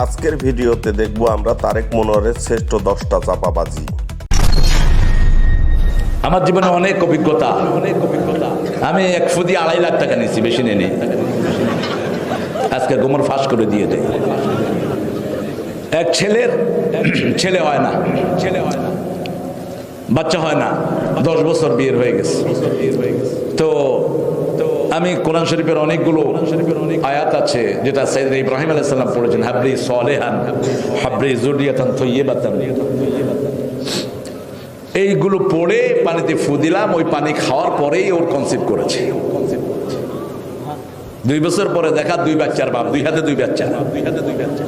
আজকের ভিডিওতে দেখব আমরা তারেক মনোয়ারের শ্রেষ্ঠ দশটা চাপাবাজি। আমার জীবনে অনেক অভিজ্ঞতা। অনেক অভিজ্ঞতা আমি এক ফুদি আড়াই লাখ টাকা নিয়েছি, বেশি নেই আজকে গোমর ফাঁস করে দিয়ে দেয় এক ছেলের ছেলে হয় না ছেলে হয় না। বাচ্চা হয় না। দশ বছর বিয়ের হয়ে গেছে। তো আমি কোরআন শরীফের অনেকগুলো আয়াত আছে, যেটা সৈয়দ ইব্রাহিম আলাইসাল্লাম পড়েছেন হাবরি সলেহান হাবরি জুডিয়াতান থইয়েবাতান এইগুলো পড়ে পানিতে ফু দিলাম, ওই পানি খাওয়ার পরেই ওর কনসেপ্ট করেছে। দুই বছর পরে দেখা, দুই বাচ্চার বাপ, দুই হাতে দুই বাচ্চা। দুই হাতে দুই বাচ্চা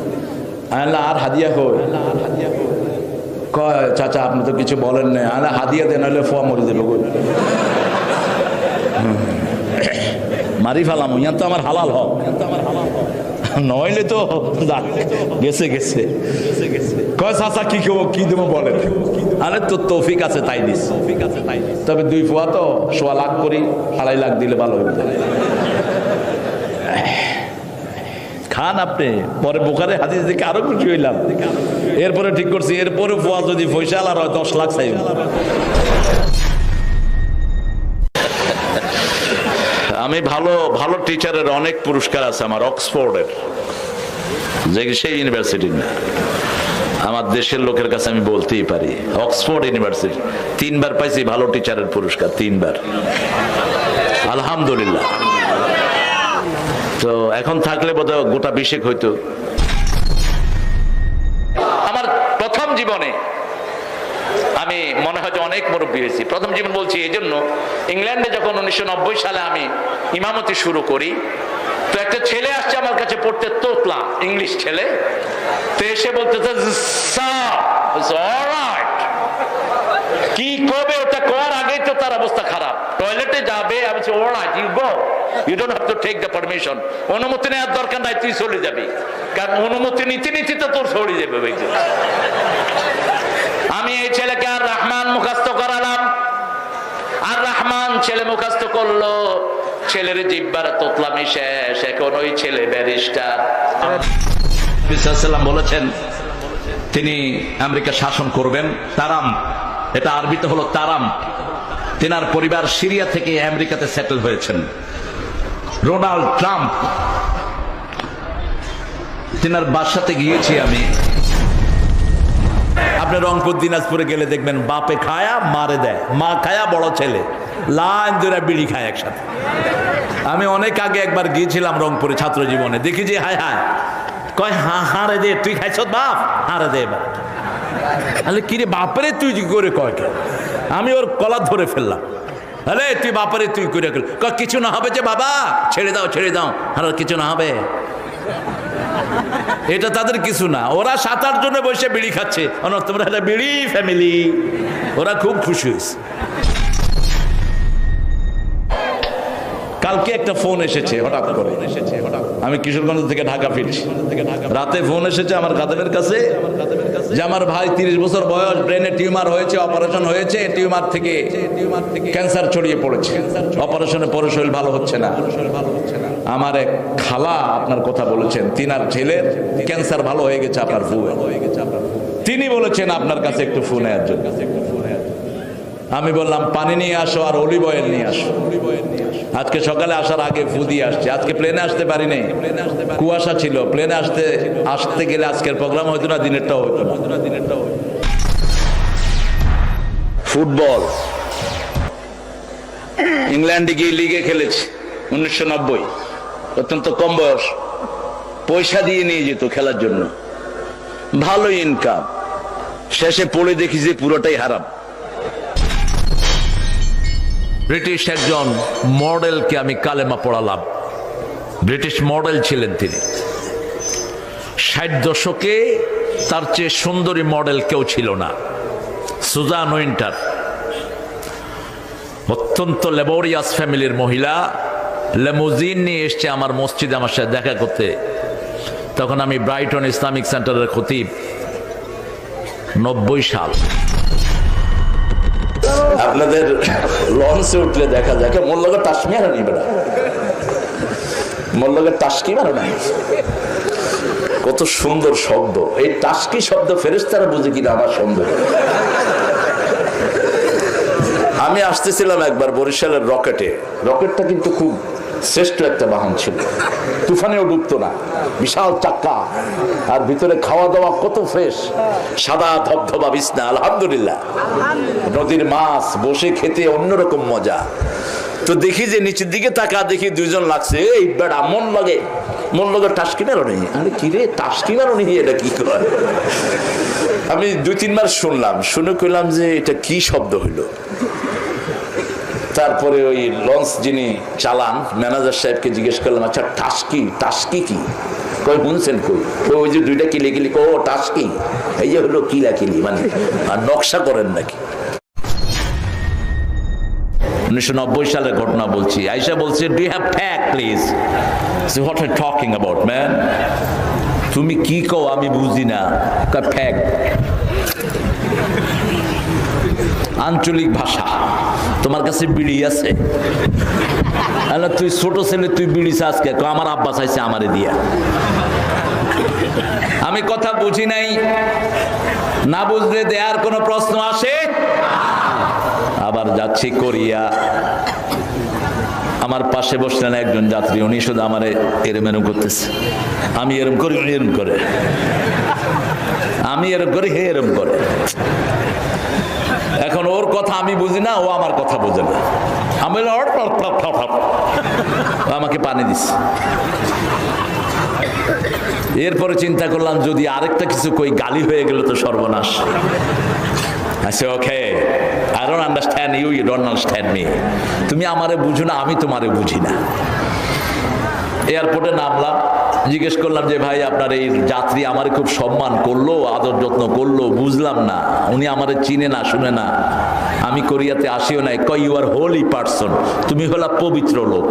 আর হাদিয়া হই কয়, চাচা, আপনি তো কিছু বলেন না আল্লাহ, হাদিয়া দেন হলে ফোয়া মরে দেবে মারি ফেলাম ইয়ান তো আমার হালাল হক। নইলে তো গেছে গেছে। কয় চাচা, কি কেউ কি দেবো বলেন? আরে তোর তৌফিক আছে, তাই দিস। তবে দুই ফুয়া তো সোয়া লাখ করি, আড়াই লাখ দিলে ভালো হইবে খান আপনি, পরে বোকারে হাদিস দেখে আরও খুশি হইলাম। এরপরে ঠিক করছি, এরপরে ফুয়া যদি পয়সা আর হয়, দশ লাখ চাইব। আমি ভালো ভালো টিচারের অনেক পুরস্কার আছে আমার, অক্সফোর্ডের। যে সেই ইউনিভার্সিটি না। আমার দেশের লোকের কাছে আমি বলতেই পারি, অক্সফোর্ড ইউনিভার্সিটি তিনবার পাইছি ভালো টিচারের পুরস্কার, তিনবার। আলহামদুলিল্লাহ। তো এখন থাকলে বোধহয় গোটা বিশেক হইতো। আমি মনে হয় অনেক মুরব্বী হয়েছি। প্রথম জীবন বলছি, এই জন্য ইংল্যান্ডে যখন উনিশশো সালে আমি ইমামতি শুরু করি, তো একটা ছেলে আসছে আমার কাছে পড়তে, তোতলা, ইংলিশ ছেলে। তো এসে বলতে কি করবে, ওটা করার আগেই তো তার অবস্থা খারাপ। টয়লেটে যাবে, আমি alright you go have to take the permission অনুমতি নেওয়ার দরকার নাই, তুই চলে যাবি। কারণ অনুমতি, নিতে নিতে তো তোর সরে যাবে। আমি এই ছেলেকে আর রহমান মুখাস্ত করালাম। আর রহমান ছেলে মুখাস্ত করল। ছেলের জিব্বার তোতলামি শেষ এখন ওই ছেলে ব্যারিস্টার। বলেছেন, তিনি আমেরিকা শাসন করবেন, তারাম, এটা আরবিতে হলো তারাম। তেনার পরিবার সিরিয়া থেকে আমেরিকাতে সেটেল হয়েছেন। রোনাল্ড ট্রাম্প, তেনার বাসাতে গিয়েছি আমি। আপনি রংপুর, দিনাজপুরে গেলে দেখবেন বাপে খায়া, মারে দেয়। মা খায়া, বড় ছেলে। লাইন ধরে বিড়ি খায় একসাথে। আমি অনেক আগে একবার গিয়েছিলাম রংপুরে ছাত্র জীবনে। দেখি যে, হায় হায়। কয়, হা হারে দে, তুই খাইছ বাপ? হারে দে এবার। তাহলে কিরে বাপরে, তুই করে কয় কে? আমি ওর কলা ধরে ফেললাম। আরে, তুই বাপরে, তুই করে কিছু না হবে যে বাবা, ছেড়ে দাও ছেড়ে দাও। আর কিছু না হবে। এটা তাদের কিছু না। ওরা সাত আট জনে বসে বিড়ি খাচ্ছে। তোমরা বিড়ি ফ্যামিলি ওরা খুব খুশি হয়েছে। কালকে একটা ফোন এসেছে, হঠাৎ করে। আমি কিশোরগঞ্জ থেকে ঢাকা ফিরছি। রাতে ফোন এসেছে আমার কাদেমের কাছে। যে আমার ভাই তিরিশ বছর বয়স ব্রেনে টিউমার হয়েছে অপারেশন হয়েছে টিউমার থেকে ক্যান্সার ছড়িয়ে পড়েছে। অপারেশনে পরে শরীর ভালো হচ্ছে না। আমার এক খালা আপনার কথা বলেছেন, তিনার ছেলের ক্যান্সার ভালো হয়ে গেছে আপনার ফুয়ে তিনি বলেছেন আপনার কাছে একটু ফোন নেওয়ার জন্য। আমি বললাম, পানি নিয়ে আসো আর অলিভ অয়েল নিয়ে আসো। আজকে সকালে আসার আগে ফু দিয়ে আসছে। আজকে প্লেনে আসতে পারি নাই। কুয়াশা ছিল। প্লেনে আসতে আসতে গেলে আজকের প্রোগ্রাম হইতো না, দিনেরটাও হইতো না। ফুটবল। ইংল্যান্ডে গিয়ে লিগে খেলেছে, উনিশশো নব্বই। অত্যন্ত কম বয়স। পয়সা দিয়ে নিয়ে যেত খেলার জন্য। ভালো ইনকাম শেষে পড়ে দেখি যে পুরোটাই হারাম। ব্রিটিশ একজন মডেলকে আমি কালেমা পড়ালাম। ব্রিটিশ মডেল ছিলেন তিনি। ষাট দশকে তার চেয়ে সুন্দরী মডেল কেউ ছিল না। Susan Winter. অত্যন্ত লেবোরিয়াস ফ্যামিলির মহিলা। লেমুজিন নিয়ে এসছে আমার মসজিদে আমার সাথে দেখা করতে। তখন আমি ব্রাইটন ইসলামিক সেন্টারের খতিব। নব্বই সাল। আপনাদের লঞ্চে উঠলে দেখা যায় মোল্লাকে তাসমি আর নিবে না মোল্লাকে তাসকি আর নাই? কত সুন্দর শব্দ। এই টাস্কি শব্দ ফেরেস্তারা বুঝে কিনা আমার সুন্দর আমি আসতেছিলাম একবার বরিশালের রকেটে। রকেটটা কিন্তু খুব শ্রেষ্ঠ একটা বাহন ছিল। তুফানেও ডুবতো না, বিশাল চাক্কা। আর ভিতরে খাওয়া দাওয়া কত ফ্রেশ, সাদা ধবধবা বিছনা, আলহামদুলিল্লাহ। নদীর মাছ, বসে খেতে অন্যরকম মজা। তো দেখি যে নিচের দিকে তাকা, দেখি দুইজন লাগছে, এই বেড়া, মন লাগে। মন লাগে টাসকি মারো নেই আরে কি রে টাসকি মারো নেই এটা কি করে আমি দুই তিনবার শুনলাম, শুনে কইলাম যে এটা কি শব্দ হইল? তারপরে ওই লঞ্চ যিনি চালান, ম্যানেজার সাহেবকে জিজ্ঞেস করলাম আচ্ছা টাস্কি টাস্কি কি কই শুনছেন কই? ওই যে দুইটা কিলি কিলি। কো? টাস্কি এই যে হলো কিলা কিলি মানে আর নকশা করেন নাকি? উনিশশো নব্বই সালের ঘটনা বলছি। বলছে ফ্যাক প্লিজ আর ম্যান তুমি কি আমি ফ্যাক আঞ্চলিক ভাষা। তোমার কাছে বিড়ি আছে? আরে তুই ছোট ছেলে, তুই বিড়ি চাস কে? আমার আব্বা চাইছে আমারে দিয়া। আমি কথা বুঝি নাই। না বুঝলে দেয়ার কোনো প্রশ্ন আসে? আবার যাচ্ছি কোরিয়া। আমার পাশে বসলেন একজন যাত্রী, উনি শুধু আমারে এরম এরম করতেছে। আমি এরম করি, উনি এরম করে। আমি এরম করি, হে এরম করে। কথা আমি বুঝি না, ও আমার কথা বোঝে না। আমি আমাকে পানি দিস এরপরে চিন্তা করলাম, যদি আরেকটা কিছু কই, গালি হয়ে গেল তো সর্বনাশ। আচ্ছা okay I don't understand you you don't understand me তুমি আমারে বুঝো না, আমি তোমারে বুঝি না। এয়ারপোর্টে নামলাম, জিজ্ঞেস করলাম যে, ভাই, আপনার এই যাত্রী আমার খুব সম্মান করল, আদর যত্ন করল, বুঝলাম না। উনি আমারে চিনে না, শুনে না। আমি কোরিয়াতে আসিও নাই কয় ইউ আর হোলি পার্সন তুমি হলা পবিত্র লোক।